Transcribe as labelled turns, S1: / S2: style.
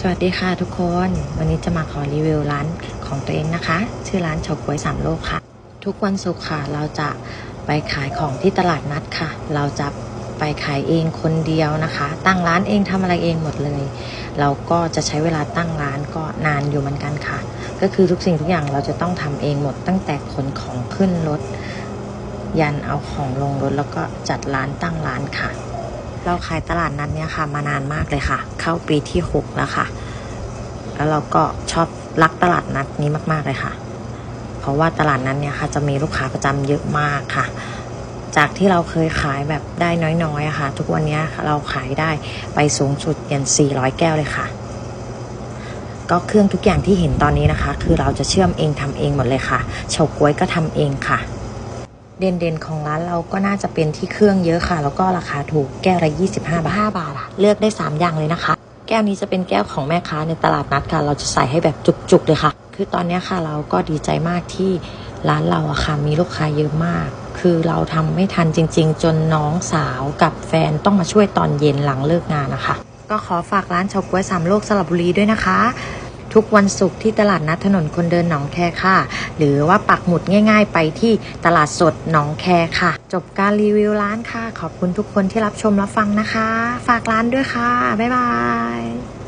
S1: สวัสดีค่ะทุกคน วันนี้จะมาขอรีวิวร้านของตัวเองนะคะ ชื่อร้านเฉาก๊วยสามโลกค่ะ ทุกวันศุกร์ค่ะ เราจะไปขายของที่ตลาดนัดค่ะ เราจะไปขายเองคนเดียวนะคะ ตั้งร้านเองทำอะไรเองหมดเลย เราก็จะใช้เวลาตั้งร้านก็นานอยู่เหมือนกันค่ะ ก็คือทุกสิ่งทุกอย่างเราจะต้องทำเองหมดตั้งแต่ขนของขึ้นรถยันเอาของลงรถแล้วก็จัดร้านตั้งร้านค่ะ เราขายตลาดนัดเนี้ยค่ะมานานมากเลยค่ะ เข้าปีที่หกแล้วค่ะ แล้วเราก็ชอบรักตลาดนัดนี้มาก ๆเลยค่ะ เพราะว่าตลาดนัดเนี่ยค่ะ จะมีลูกค้าประจำเยอะมากค่ะ จากที่เราเคยขายแบบได้น้อยๆค่ะ ทุกวันนี้เราขายได้ไปสูงสุดยัน400 แก้วเลยค่ะ ก็เครื่องทุกอย่างที่เห็นตอนนี้นะคะ คือเราจะเชื่อมเองทำเองหมดเลยค่ะเฉาก๊วยก็ทำเองค่ะ เด่นๆของร้านเราก็น่าจะเป็นที่เครื่องเยอะค่ะ แล้วก็ราคาถูกแก้วละ 25 บาท5บาทอะเลือกได้ 3 อย่างเลยนะคะ แก้วนี้จะเป็นแก้วของแม่ค้าในตลาดนัดค่ะ เราจะใส่ให้แบบจุกๆเลยค่ะ คือตอนเนี้ยค่ะเราก็ดีใจมากที่ร้านเราอะค่ะมีลูกค้าเยอะมาก คือเราทำไม่ทันจริง ๆ จนน้องสาวกับแฟนต้องมาช่วยตอนเย็นหลังเลิกงานนะคะ ก็ขอฝากร้านเฉาก๊วยสามโลกสระบุรีด้วยนะคะ ทุกวันศุกร์ที่ตลาดนัดถนนคนเดินหนองแคค่ะ หรือว่าปักหมุดง่าย ๆ ไปที่ตลาดสดหนองแคค่ะ จบการรีวิวร้านค่ะ ขอบคุณทุกคนที่รับชมรับฟังนะคะ ฝากร้านด้วยค่ะ บ๊ายบาย